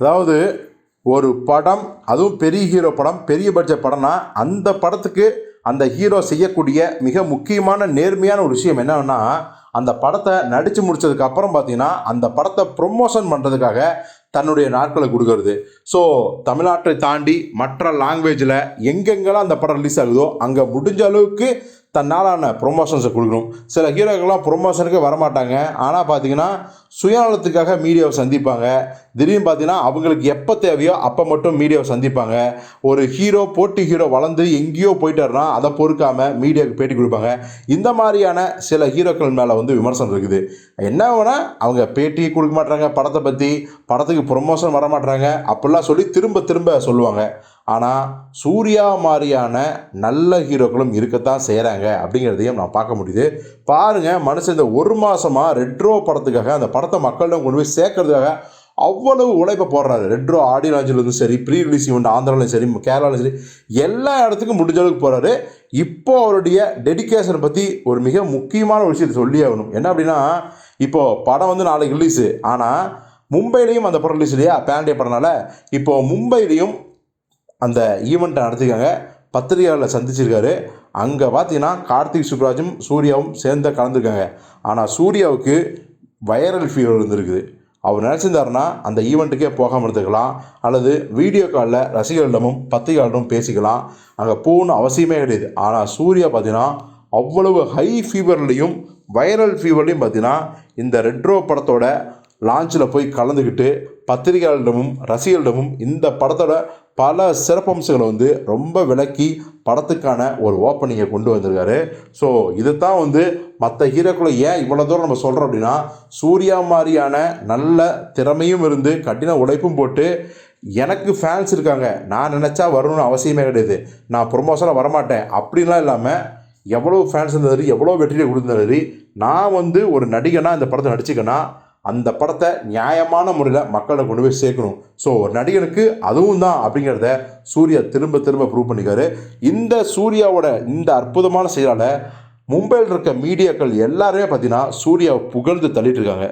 அதாவது ஒரு படம் அதுவும் பெரிய ஹீரோ படம் பெரிய பட்ஜெட் படம்னா அந்த படத்துக்கு அந்த ஹீரோ செய்யக்கூடிய மிக முக்கியமான நேர்மையான ஒரு விஷயம் என்னன்னா அந்த படத்தை நடித்து முடித்ததுக்கப்புறம் பார்த்தீங்கன்னா அந்த படத்தை ப்ரொமோஷன் பண்ணுறதுக்காக தன்னுடைய நாட்களை கொடுக்கறது. ஸோ தமிழ்நாட்டை தாண்டி மற்ற லாங்குவேஜில் எங்கெங்கெல்லாம் அந்த படம் ரிலீஸ் ஆகுதோ அங்கே முடிஞ்ச அளவுக்கு தன்னாலான ப்ரொமோஷன்ஸை கொடுக்கணும். சில ஹீரோக்கள்லாம் ப்ரொமோஷனுக்கு வரமாட்டாங்க. ஆனால் பார்த்தீங்கன்னா சுயநலத்துக்காக மீடியாவை சந்திப்பாங்க. திடீர்னு பார்த்தீங்கன்னா அவங்களுக்கு எப்போ தேவையோ அப்போ மட்டும் மீடியாவை சந்திப்பாங்க. ஒரு ஹீரோ போட்டி ஹீரோ வளர்ந்து எங்கேயோ போயிட்டாருனா அதை பொறுக்காமல் மீடியாவுக்கு பேட்டி கொடுப்பாங்க. இந்த மாதிரியான சில ஹீரோக்கள் மேலே வந்து விமர்சனம் இருக்குது. என்ன வேணால் அவங்க பேட்டி கொடுக்க மாட்டாங்க படத்தை பற்றி படத்துக்கு ப்ரொமோஷன் வர மாட்டாங்க அப்படிலாம் சொல்லி திரும்ப திரும்ப சொல்லுவாங்க. ஆனால் சூர்யா மாதிரியான நல்ல ஹீரோக்களும் இருக்கத்தான் செய்கிறாங்க அப்படிங்கிறதையும் நான் பார்க்க முடியுது. பாருங்கள் மனுஷன் இந்த ஒரு மாதமாக ரெட்ரோ படத்துக்காக அந்த படத்தை மக்களிடம் கொண்டு போய் சேர்க்கறதுக்காக அவ்வளவு உழைப்பை போடுறாரு. ரெட்ரோ ஆடியோ லான்ச்சிலும் சரி ப்ரீ ரிலீஸ் ஈவெண்ட் ஆந்திராலையும் சரி கேரளாலையும் சரி எல்லா இடத்துக்கும் முடிஞ்ச அளவுக்கு போகிறாரு இப்போ அவருடைய டெடிகேஷனை பற்றி ஒரு மிக முக்கியமான ஒரு விஷயத்தை சொல்லி ஆகணும். என்ன அப்படின்னா இப்போது படம் வந்து நாளைக்கு ரிலீஸு ஆனால் மும்பையிலையும் அந்த படம் ரிலீஸ் இல்லையா? பேண்டே படம்னால. இப்போது மும்பையிலையும் அந்த ஈவெண்ட்டை நடத்திருக்காங்க. பத்திரிகையாளர் சந்திச்சிருக்காரு. அங்கே பார்த்தீங்கன்னா கார்த்திக் சுப்ராஜும் சூர்யாவும் சேர்ந்து கலந்துருக்காங்க. ஆனால் சூர்யாவுக்கு வைரல் ஃபீவர் இருந்திருக்குது. அவர் நினச்சிருந்தாருன்னா அந்த ஈவெண்ட்டுக்கே போகாமல் இருந்துக்கலாம் அல்லது வீடியோ காலில் ரசிகர்களிடமும் பத்திரிகையாளரும் பேசிக்கலாம். அங்கே போகணும் அவசியமே கிடையாது. ஆனால் சூர்யா பார்த்தீங்கன்னா அவ்வளவு ஹை ஃபீவர்லேயும் வைரல் ஃபீவர்லையும் பார்த்தீங்கன்னா இந்த ரெட்ரோ படத்தோட லான்ச்சில் போய் கலந்துக்கிட்டு பத்திரிகையாளரிடமும் ரசிகர்களிடமும் இந்த படத்தோட பல சிறப்பம்சங்களை வந்து ரொம்ப விளக்கி படத்துக்கான ஒரு ஓப்பனிங்கை கொண்டு வந்திருக்காரு. ஸோ இதைத்தான் வந்து மற்ற ஹீரோக்களை ஏன் இவ்வளோ தூரம் நம்ம சொல்கிறோம் அப்படின்னா சூர்யா மாதிரியான நல்ல திறமையும் இருந்து கடின உழைப்பும் போட்டு எனக்கு ஃபேன்ஸ் இருக்காங்க. நான் நினச்சா வரணும்னு அவசியமே கிடையாது. நான் ப்ரொமோஷனாக வரமாட்டேன். அப்படின்லாம் இல்லாமல் எவ்வளோ ஃபேன்ஸ் இருந்தாரு எவ்வளோ வெற்றியை கொடுத்தாரு நான் வந்து ஒரு நடிகனா இந்த படத்தை நடிச்சுக்கன்னா அந்த படத்தை நியாயமான முறையில் மக்களை கொண்டு போய் சேர்க்கணும். ஸோ ஒரு நடிகனுக்கு அதுவும் தான் அப்படிங்கிறத சூர்யா திரும்ப திரும்ப ப்ரூவ் பண்ணிக்காரு. இந்த சூர்யாவோட இந்த அற்புதமான செயலால் மும்பையில் இருக்க மீடியாக்கள் எல்லாருமே பார்த்தீங்கன்னா சூர்யாவை புகழ்ந்து தள்ளிட்டு இருக்காங்க.